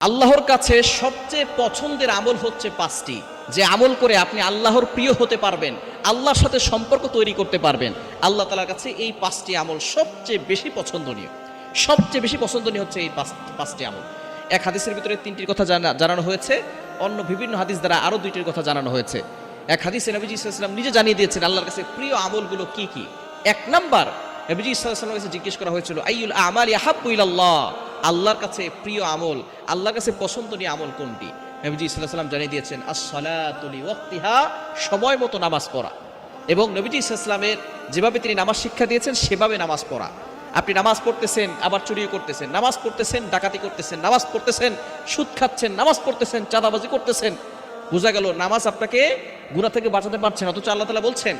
আল্লাহর কাছে সবচেয়ে পছন্দের আমল হচ্ছে পাঁচটি। যে আমল করে আপনি আল্লাহর প্রিয় হতে পারবেন, আল্লাহর সাথে সম্পর্ক তৈরি করতে পারবেন। আল্লাহ তালার কাছে এই পাঁচটি আমল সবচেয়ে বেশি পছন্দনীয়। সবচেয়ে বেশি পছন্দনীয় হচ্ছে এই পাঁচ- পাঁচটি আমল। এক হাদিসের ভিতরে তিনটির কথা জানা- জানানো হয়েছে, অন্য বিভিন্ন হাদিস দ্বারা আরও দুইটির কথা জানানো হয়েছে। এক হাদিসে নবীজি ইসলাম নিজে জানিয়ে দিয়েছেন, আল্লাহর কাছে প্রিয় আমলগুলো কি কি? এক নাম্বার নবীজি ইসলামের কাছে জিজ্ঞেস করা হয়েছিল আইউল আমাল ইয়াহাব্বু ইলাল্লাহ? আল্লাহর কাছে প্রিয় আমল, আল্লাহর কাছে পছন্দনীয় আমল কোনটি? নবীজি ইসলাম জানিয়ে দিয়েছেন আসসালাতুলি সময় মতো নামাজ পড়া। এবং নবীজি ইসলামের যেভাবে তিনি নামাজ শিক্ষা দিয়েছেন, সেভাবে নামাজ পড়া। আপনি নামাজ পড়তেছেন, আবার চুরিও করতেছেন, নামাজ পড়তেছেন, ডাকাতি করতেছেন, নামাজ পড়তেছেন, সুদ খাচ্ছেন, নামাজ পড়তেছেন, চাঁদাবাজি করতেছেন। বোঝা গেল, নামাজ আপনাকে গুণা থেকে বাঁচাতে পারছেন অথচ আল্লাহ তালা বলছেন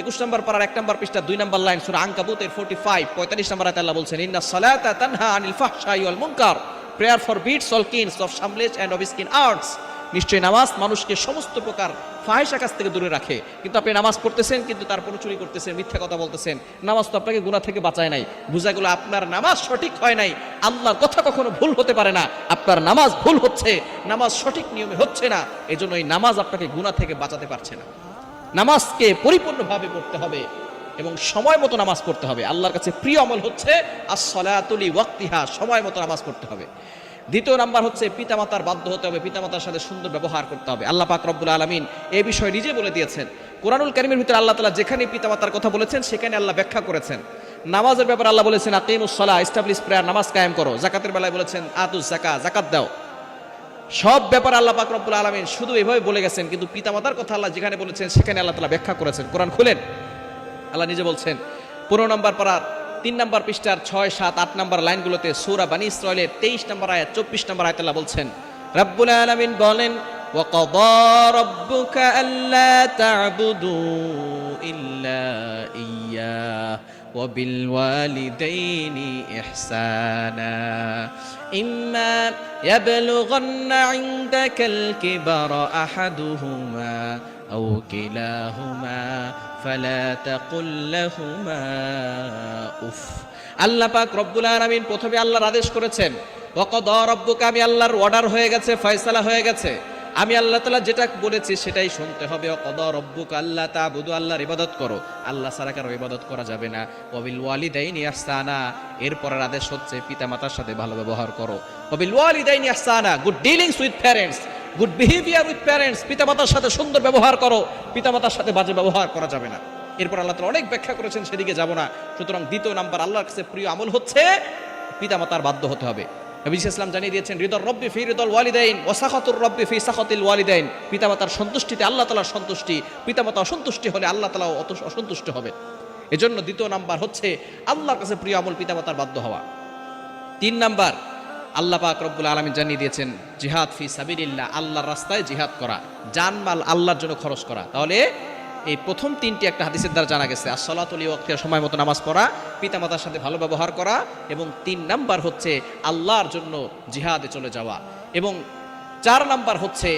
একুশ নম্বর পারার এক নম্বর পৃষ্ঠা, দুই নম্বর লাইন, সুরা আঙ্কাবুতের ফোর্টি ফাইভ পঁয়তাল্লিশ নম্বর আয়াতে আল্লাহ বলছেন, ইন্না সালাতা তানহা আনিল ফাহশাই ওয়াল মুনকার। Prayer forbids all kinds of shamelessness and of skin arts নিশ্চয়ই নামাজ মানুষকে সমস্ত প্রকার ফাহেসা কাছ থেকে দূরে রাখে। কিন্তু আপনি নামাজ পড়তেছেন, কিন্তু তারপরে চুরি করতেছেন, মিথ্যা কথা বলতেছেন। নামাজ তো আপনাকে গুণা থেকে বাঁচায় নাই। বোঝা গেল আপনার নামাজ সঠিক হয় নাই। আল্লাহর কথা কখনো ভুল হতে পারে না। আপনার নামাজ ভুল হচ্ছে। নামাজ সঠিক নিয়মে হচ্ছে না। এজন্য এই নামাজ আপনাকে গুণা থেকে বাঁচাতে পারছে না। নামাজকে পরিপূর্ণভাবে পড়তে হবে এবং সময় মতো নামাজ পড়তে হবে। আল্লাহর কাছে প্রিয় আমল হচ্ছে আসলাতুলি ওয়াক্তিহা সময় মতো নামাজ পড়তে হবে। দ্বিতীয় নাম্বার হচ্ছে পিতামাতার বাধ্য হতে হবে, পিতামাতার সাথে সুন্দর ব্যবহার করতে হবে। আল্লাহ পাক রব্বুল আলমিন এই বিষয়ে নিজে বলে দিয়েছেন। কোরআনুল কারিমের ভিতরে আল্লাহ তালা যেখানে পিতামাতার কথা বলেছেন, সেখানে আল্লাহ ব্যাখ্যা করেছেন। নামাজের ব্যাপারে আল্লাহ বলেছেন আকিমুসলা ইস্টাবলিশ প্রেয়ার নামাজ কায়েম করো। জাকাতের বেলায় বলেছেন আতুস জাকা জাকাত দাও। সব ব্যাপার আল্লাহ পাক রব্বুল আলমিন শুধু এভাবে বলে গেছেন কিন্তু পিতামাতার কথা আল্লাহ যেখানে বলেছেন সেখানে আল্লাহ তালা ব্যাখ্যা করেছেন কোরআন খুলেন আল্লাহ নিজে বলছেন পনেরো নম্বর পাড়ার তিন নম্বর পৃষ্ঠার ছয় সাত আট নম্বর লাইনগুলোতে সূরা বানী ইসরায়েলের তেইশ নম্বর আয়াত চব্বিশ নম্বর আয়াত আল্লাহ বলছেন রাব্বুল আলামিন বলেন وقضى ربك ألا تعبدوا إلا إياه وبالوالدين إحسانا إما يبلغن عندك الكبر أحدهما أو كلاهما فلا تقل لهما উফ আল্লাহ পাক রব্বুল আলামিন প্রথমে আল্লাহর আদেশ করেছেন ওয়াকাদ রব্বুকা আমি আল্লাহর অর্ডার হয়ে গেছে ফয়সালা হয়ে গেছে আমি আল্লাহ তালা যেটা বলেছি সেটাই শুনতে হবে। অকদ আল্লাহ তা বুধু আল্লাহর ইবাদত করো। আল্লাহ সারা কারও ইবাদত করা যাবে না। অবিল ওয়ালিদাইনি আহসানা, এরপরের আদেশ হচ্ছে পিতামাতার সাথে ভালো ব্যবহার করো। অবিল ওয়ালিদাইনি আহসানা good dealings with parents good behaviour with parents পিতামাতার সাথে সুন্দর ব্যবহার করো। পিতামাতার সাথে বাজে ব্যবহার করা যাবে না। এরপর আল্লাহ তালা অনেক ব্যাখ্যা করেছেন, সেদিকে যাব না। সুতরাং দ্বিতীয় নাম্বার, আল্লাহর কাছে প্রিয় আমল হচ্ছে পিতামাতার বাধ্য হতে হবে। নবী ইসলাম জানিয়ে দিয়েছেন হৃদর রব্বি ফি হৃদল ওয়ালিদাইন ওসাখাতুর রব্বি ফি সাখাতিল ওয়ালিদাইন। পিতামাতার সন্তুষ্টিতে আল্লাহ তালার সন্তুষ্টি, পিতামাতা অসন্তুষ্টি হলে আল্লাহ তালাও অত অসন্তুষ্ট হবে। এজন্য দ্বিতীয় নাম্বার হচ্ছে আল্লাহর কাছে প্রিয় আমল পিতামাতার বাধ্য হওয়া। তিন নাম্বার, আল্লাহ পাক রব্বুল আলমিন জানিয়ে দিয়েছেন, জিহাদ ফি সাবিরিল্লাহ আল্লাহর রাস্তায় জিহাদ করা। জানমাল আল্লাহর জন্য খরচ করা। তাহলে এই প্রথম তিনটি একটা হাদিসের দ্বারা জানা গেছে আসলাতুলি ওয়াক্তের সময় মতো নামাজ পড়া, পিতামাতার সাথে ভালো ব্যবহার করা এবং তিন নাম্বার হচ্ছে আল্লাহর জন্য জিহাদে চলে যাওয়া এবং চার নাম্বার হচ্ছে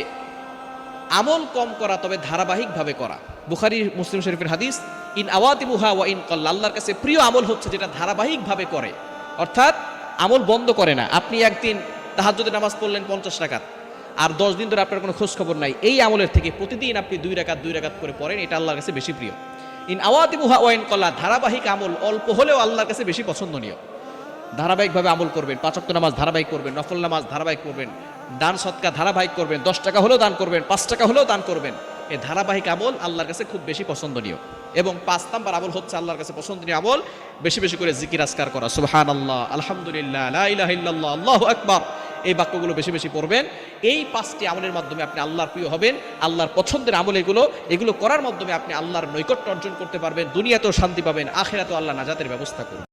আমল কম করা তবে ধারাবাহিকভাবে করা। বুখারি, মুসলিম শরীফের হাদিস, ইন আওয়াতিবুহা ওয়া ইন কল্লা আল্লাহর কাছে প্রিয় আমল হচ্ছে যেটা ধারাবাহিকভাবে করে। অর্থাৎ আমল বন্ধ করে না। আপনি একদিন তাহাজ্জুদের নামাজ পড়লেন পঞ্চাশ রাকাত আর দশ দিন ধরে আপনার কোনো খোঁজ খবর নাই। এই আমলের থেকে প্রতিদিন আপনি দুই রাকাত দুই রাকাত করে পড়েন, এটা আল্লাহর কাছে বেশি প্রিয়। ইন আওয়াতিবুহা ওয়া ইন কল্লা ধারাবাহিক আমল অল্প হলেও আল্লাহর কাছে বেশি পছন্দনীয়। ধারাবাহিকভাবে আমল করবেন পাঁচক্ত নামাজ ধারাবাহিক করবেন, নফল নামাজ ধারাবাহিক করবেন, দান সৎকা ধারাবাহিক করবেন, দশ টাকা হলেও দান করবেন, পাঁচ টাকা হলেও দান করবেন। এই ধারাবাহিক আমল আল্লাহর কাছে খুব বেশি পছন্দনীয়। এবং পাঁচ নাম্বার আমল হচ্ছে আল্লাহর কাছে পছন্দনীয় আমল, বেশি বেশি করে জিকির আসকার করা। সুবহান আল্লাহ আলহামদুলিল্লাহ আল্লাহু আকবার। এই বাক্যগুলো বেশি বেশি পড়বেন। এই পাঁচটি আমলের মাধ্যমে আপনি আল্লাহর প্রিয় হবেন, আল্লাহর পছন্দের আমল এগুলো এগুলো করার মাধ্যমে আপনি আল্লাহর নৈকট্য অর্জন করতে পারবেন, দুনিয়াতেও শান্তি পাবেন, আখেরাতেও আল্লাহ নাজাতের ব্যবস্থা করবেন